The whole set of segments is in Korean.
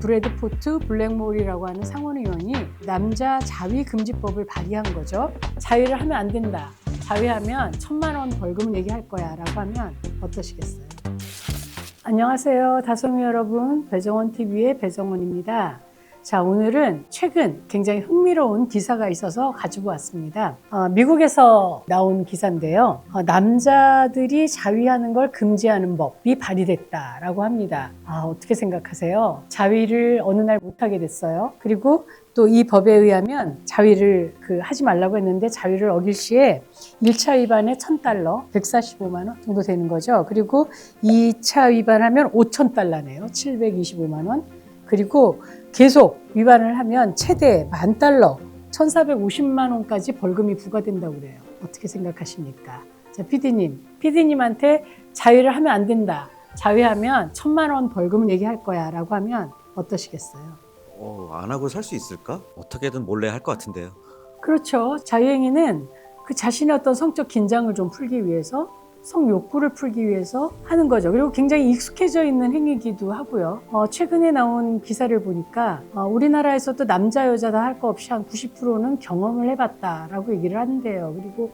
브래드 포트 블랙몰이라고 하는 상원의원이 남자 자위 금지법을 발의한 거죠. 자위를 하면 안 된다. 자위하면 천만 원 벌금 내기할 거야 라고 하면 어떠시겠어요? 안녕하세요. 다솜이 여러분. 배정원 TV의 배정원입니다. 자, 오늘은 최근 굉장히 흥미로운 기사가 있어서 가지고 왔습니다. 어, 미국에서 나온 기사인데요. 어, 남자들이 자위하는 걸 금지하는 법이 발의됐다라고 합니다. 아, 어떻게 생각하세요? 자위를 어느 날 못하게 됐어요. 그리고 또이 법에 의하면 자위를 그 하지 말라고 했는데 자위를 어길 시에 1차 위반에 1000달러, 145만 원 정도 되는 거죠. 그리고 2차 위반하면 5000달러네요. 725만 원. 그리고 계속 위반을 하면 최대 만 달러, 1,450만 원까지 벌금이 부과된다고 그래요. 어떻게 생각하십니까? 자, 피디님. 피디님한테 자위를 하면 안 된다. 자위하면 천만 원 벌금 얘기할 거야. 라고 하면 어떠시겠어요? 어, 안 하고 살 수 있을까? 어떻게든 몰래 할 것 같은데요. 그렇죠. 자유행위는 그 자신의 어떤 성적 긴장을 좀 풀기 위해서 성 욕구를 풀기 위해서 하는 거죠. 그리고 굉장히 익숙해져 있는 행위이기도 하고요. 어, 최근에 나온 기사를 보니까 어, 우리나라에서도 남자 여자 다 할 거 없이 한 90%는 경험을 해봤다라고 얘기를 하는데요. 그리고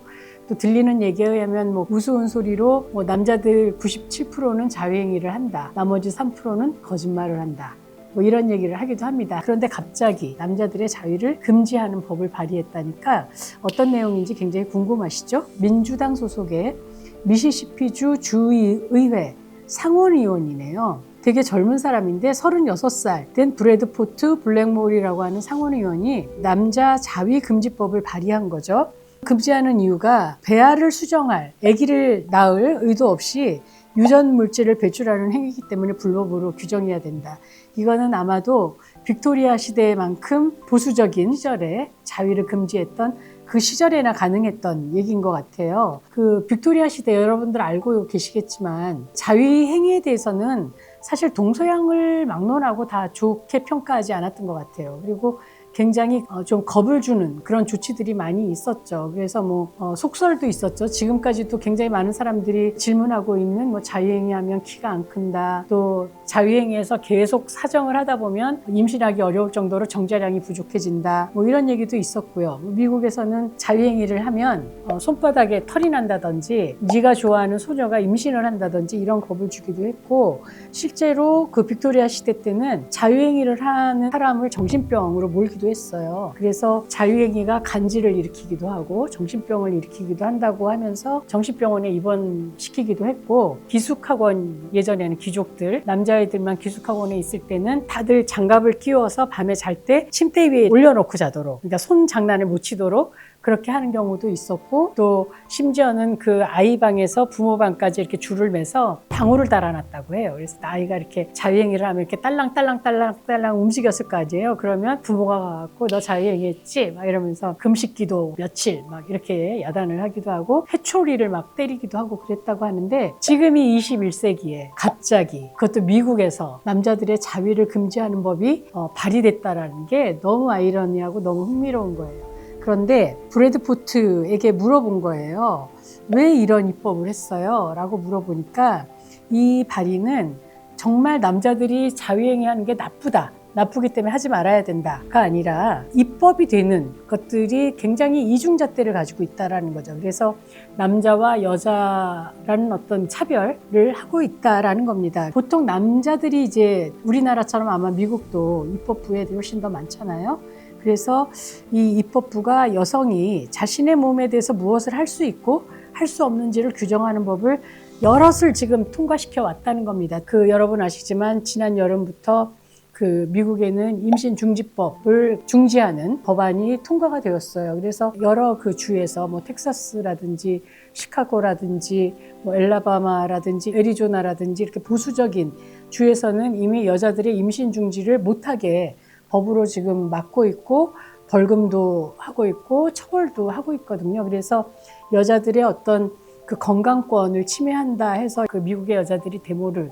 또 들리는 얘기에 의하면 뭐 우스운 소리로 뭐 남자들 97%는 자유행위를 한다. 나머지 3%는 거짓말을 한다. 뭐 이런 얘기를 하기도 합니다. 그런데 갑자기 남자들의 자유를 금지하는 법을 발의했다니까 어떤 내용인지 굉장히 궁금하시죠? 민주당 소속의 미시시피주 주의회 상원의원이네요. 되게 젊은 사람인데 36살 된 브래드포트 블랙몰이라고 하는 상원의원이 남자 자위 금지법을 발의한 거죠. 금지하는 이유가 배아를 수정할 아기를 낳을 의도 없이 유전 물질을 배출하는 행위이기 때문에 불법으로 규정해야 된다. 이거는 아마도 빅토리아 시대만큼 보수적인 시절에 자위를 금지했던 그 시절에나 가능했던 얘기인 것 같아요. 그 빅토리아 시대 여러분들 알고 계시겠지만 자위 행위에 대해서는 사실 동서양을 막론하고 다 좋게 평가하지 않았던 것 같아요. 그리고 굉장히 어, 좀 겁을 주는 그런 조치들이 많이 있었죠. 그래서 뭐 어, 속설도 있었죠. 지금까지도 굉장히 많은 사람들이 질문하고 있는 뭐 자유행위하면 키가 안 큰다. 또 자유행위에서 계속 사정을 하다 보면 임신하기 어려울 정도로 정자량이 부족해진다. 뭐 이런 얘기도 있었고요. 미국에서는 자유행위를 하면 어, 손바닥에 털이 난다든지 네가 좋아하는 소녀가 임신을 한다든지 이런 겁을 주기도 했고 실제로 그 빅토리아 시대 때는 자유행위를 하는 사람을 정신병으로 몰기도 했어요. 그래서 자유행위가 간지를 일으키기도 하고 정신병을 일으키기도 한다고 하면서 정신병원에 입원시키기도 했고 기숙학원 예전에는 귀족들 남자애들만 기숙학원에 있을 때는 다들 장갑을 끼워서 밤에 잘 때 침대 위에 올려놓고 자도록 그러니까 손 장난을 못 치도록 그렇게 하는 경우도 있었고 또 심지어는 그 아이 방에서 부모 방까지 이렇게 줄을 매서 방울을 달아놨다고 해요. 그래서 아이가 이렇게 자유행위를 하면 이렇게 딸랑딸랑 딸랑 딸랑 움직였을 거 아니에요. 그러면 부모가 가갖고 너 자유행위했지? 막 이러면서 금식기도 며칠 막 이렇게 야단을 하기도 하고 회초리를 막 때리기도 하고 그랬다고 하는데 지금이 21세기에 갑자기 그것도 미국에서 남자들의 자위를 금지하는 법이 어, 발의됐다라는 게 너무 아이러니하고 너무 흥미로운 거예요. 그런데 브래드포트에게 물어본 거예요. 왜 이런 입법을 했어요? 라고 물어보니까 이 발의는 정말 남자들이 자유행위 하는 게 나쁘다. 나쁘기 때문에 하지 말아야 된다가 아니라 입법이 되는 것들이 굉장히 이중잣대를 가지고 있다라는 거죠. 그래서 남자와 여자라는 어떤 차별을 하고 있다라는 겁니다. 보통 남자들이 이제 우리나라처럼 아마 미국도 입법부에 훨씬 더 많잖아요. 그래서 이 입법부가 여성이 자신의 몸에 대해서 무엇을 할 수 있고 할 수 없는지를 규정하는 법을 여럿을 지금 통과시켜 왔다는 겁니다. 그 여러분 아시지만 지난 여름부터 그 미국에는 임신 중지법을 중지하는 법안이 통과가 되었어요. 그래서 여러 그 주에서 뭐 텍사스라든지 시카고라든지 뭐 엘라바마라든지 애리조나라든지 이렇게 보수적인 주에서는 이미 여자들의 임신 중지를 못하게 법으로 지금 막고 있고 벌금도 하고 있고 처벌도 하고 있거든요. 그래서 여자들의 어떤 그 건강권을 침해한다 해서 그 미국의 여자들이 데모를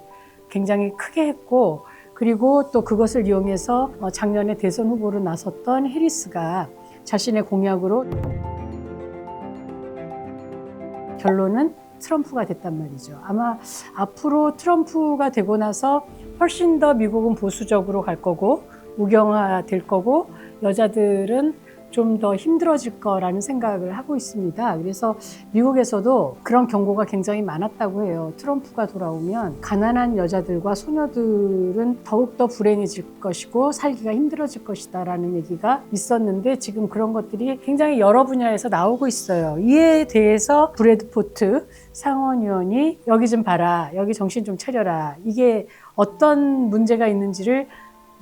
굉장히 크게 했고 그리고 또 그것을 이용해서 어, 작년에 대선 후보로 나섰던 해리스가 자신의 공약으로 결론은 트럼프가 됐단 말이죠. 아마 앞으로 트럼프가 되고 나서 훨씬 더 미국은 보수적으로 갈 거고 우경화 될 거고 여자들은 좀 더 힘들어질 거라는 생각을 하고 있습니다. 그래서 미국에서도 그런 경고가 굉장히 많았다고 해요. 트럼프가 돌아오면 가난한 여자들과 소녀들은 더욱더 불행해질 것이고 살기가 힘들어질 것이다라는 얘기가 있었는데 지금 그런 것들이 굉장히 여러 분야에서 나오고 있어요. 이에 대해서 브래드포트 상원의원이 여기 좀 봐라. 여기 정신 좀 차려라. 이게 어떤 문제가 있는지를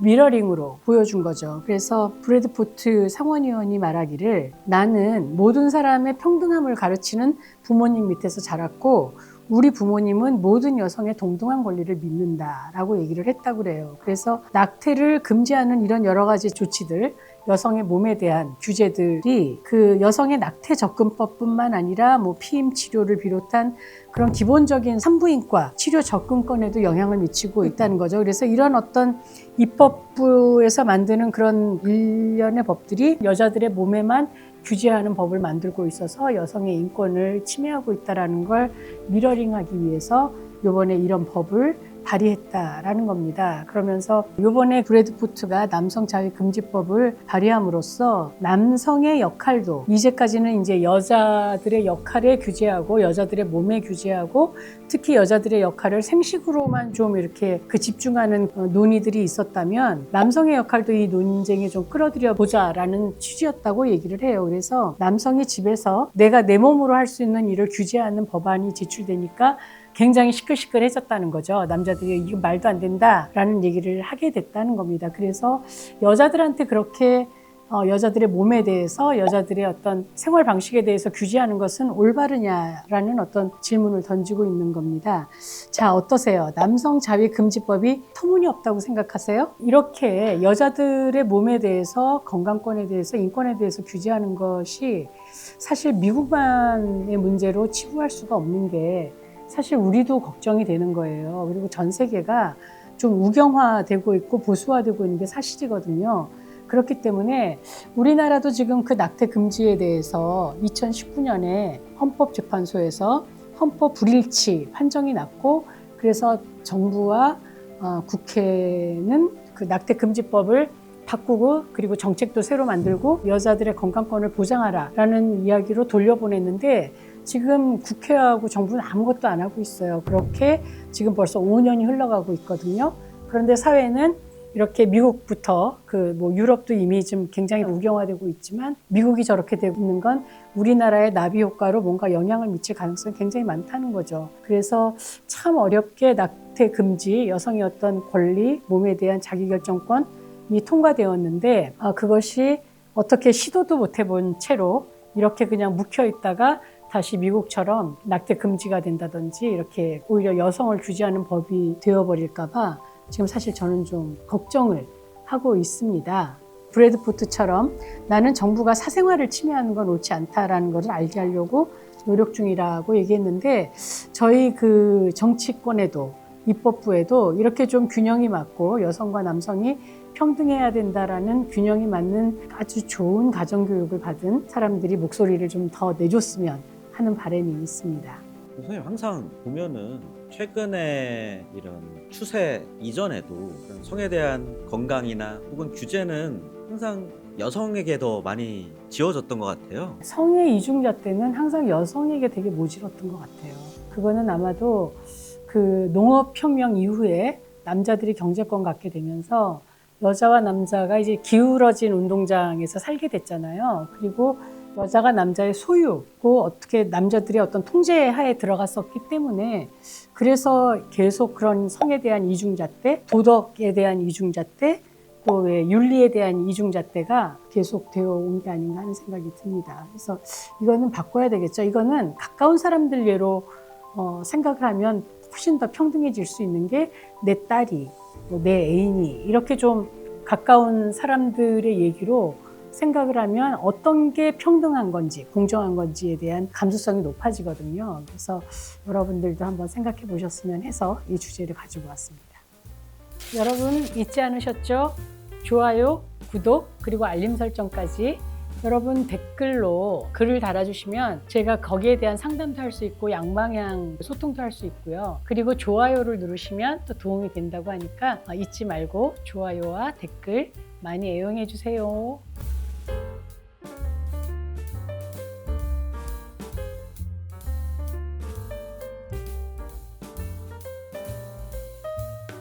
미러링으로 보여준 거죠. 그래서 브래드포트 상원의원이 말하기를 나는 모든 사람의 평등함을 가르치는 부모님 밑에서 자랐고 우리 부모님은 모든 여성의 동등한 권리를 믿는다라고 얘기를 했다고 그래요. 그래서 낙태를 금지하는 이런 여러 가지 조치들 여성의 몸에 대한 규제들이 그 여성의 낙태 접근법뿐만 아니라 뭐 피임 치료를 비롯한 그런 기본적인 산부인과 치료 접근권에도 영향을 미치고 있다는 거죠. 그래서 이런 어떤 입법부에서 만드는 그런 일련의 법들이 여자들의 몸에만 규제하는 법을 만들고 있어서 여성의 인권을 침해하고 있다라는 걸 미러링하기 위해서 이번에 이런 법을 발의했다라는 겁니다. 그러면서 이번에 브래드포트가 남성 자위 금지법을 발의함으로써 남성의 역할도 이제까지는 이제 여자들의 역할에 규제하고 여자들의 몸에 규제하고 특히 여자들의 역할을 생식으로만 좀 이렇게 그 집중하는 어, 논의들이 있었다면 남성의 역할도 이 논쟁에 좀 끌어들여 보자라는 취지였다고 얘기를 해요. 그래서 남성이 집에서 내가 내 몸으로 할 수 있는 일을 규제하는 법안이 제출되니까 굉장히 시끌시끌해졌다는 거죠. 남자들이 이거 말도 안 된다라는 얘기를 하게 됐다는 겁니다. 그래서 여자들한테 그렇게 어, 여자들의 몸에 대해서 여자들의 어떤 생활 방식에 대해서 규제하는 것은 올바르냐라는 어떤 질문을 던지고 있는 겁니다. 자, 어떠세요? 남성 자위 금지법이 터무니없다고 생각하세요? 이렇게 여자들의 몸에 대해서 건강권에 대해서 인권에 대해서 규제하는 것이 사실 미국만의 문제로 치부할 수가 없는 게 사실 우리도 걱정이 되는 거예요. 그리고 전 세계가 좀 우경화되고 있고 보수화되고 있는 게 사실이거든요. 그렇기 때문에 우리나라도 지금 그 낙태 금지에 대해서 2019년에 헌법재판소에서 헌법 불일치 판정이 났고 그래서 정부와 어, 국회는 그 낙태 금지법을 바꾸고 그리고 정책도 새로 만들고 여자들의 건강권을 보장하라라는 이야기로 돌려보냈는데 지금 국회하고 정부는 아무것도 안 하고 있어요. 그렇게 지금 벌써 5년이 흘러가고 있거든요. 그런데 사회는 이렇게 미국부터 그 뭐 유럽도 이미 좀 굉장히 우경화되고 있지만 미국이 저렇게 되고 있는 건 우리나라의 나비 효과로 뭔가 영향을 미칠 가능성이 굉장히 많다는 거죠. 그래서 참 어렵게 낙태 금지, 여성의 어떤 권리, 몸에 대한 자기결정권이 통과되었는데 아, 그것이 어떻게 시도도 못 해본 채로 이렇게 그냥 묵혀 있다가 다시 미국처럼 낙태 금지가 된다든지 이렇게 오히려 여성을 규제하는 법이 되어버릴까봐 지금 사실 저는 좀 걱정을 하고 있습니다. 브래드포트처럼 나는 정부가 사생활을 침해하는 건 옳지 않다라는 것을 알게 하려고 노력 중이라고 얘기했는데 저희 그 정치권에도 입법부에도 이렇게 좀 균형이 맞고 여성과 남성이 평등해야 된다라는 균형이 맞는 아주 좋은 가정교육을 받은 사람들이 목소리를 좀 더 내줬으면 하는 바람이 있습니다. 선생님 항상 보면은 최근에 이런 추세 이전에도 그런 성에 대한 건강이나 혹은 규제는 항상 여성에게 더 많이 지어졌던 것 같아요. 성의 이중자 때는 항상 여성에게 되게 모질었던 것 같아요. 그거는 아마도 그 농업혁명 이후에 남자들이 경제권 갖게 되면서 여자와 남자가 이제 기울어진 운동장에서 살게 됐잖아요. 그리고 여자가 남자의 소유고 어떻게 남자들의 어떤 통제 하에 들어갔었기 때문에 그래서 계속 그런 성에 대한 이중잣대, 도덕에 대한 이중잣대, 또 왜 윤리에 대한 이중잣대가 계속 되어 온 게 아닌가 하는 생각이 듭니다. 그래서 이거는 바꿔야 되겠죠. 이거는 가까운 사람들 예로 어, 생각을 하면 훨씬 더 평등해질 수 있는 게 내 딸이, 뭐내 애인이 이렇게 좀 가까운 사람들의 얘기로 생각을 하면 어떤 게 평등한 건지 공정한 건지에 대한 감수성이 높아지거든요. 그래서 여러분들도 한번 생각해 보셨으면 해서 이 주제를 가지고 왔습니다. 여러분 잊지 않으셨죠? 좋아요, 구독, 그리고 알림 설정까지 여러분 댓글로 글을 달아주시면 제가 거기에 대한 상담도 할 수 있고 양방향 소통도 할 수 있고요. 그리고 좋아요를 누르시면 또 도움이 된다고 하니까 잊지 말고 좋아요와 댓글 많이 애용해 주세요.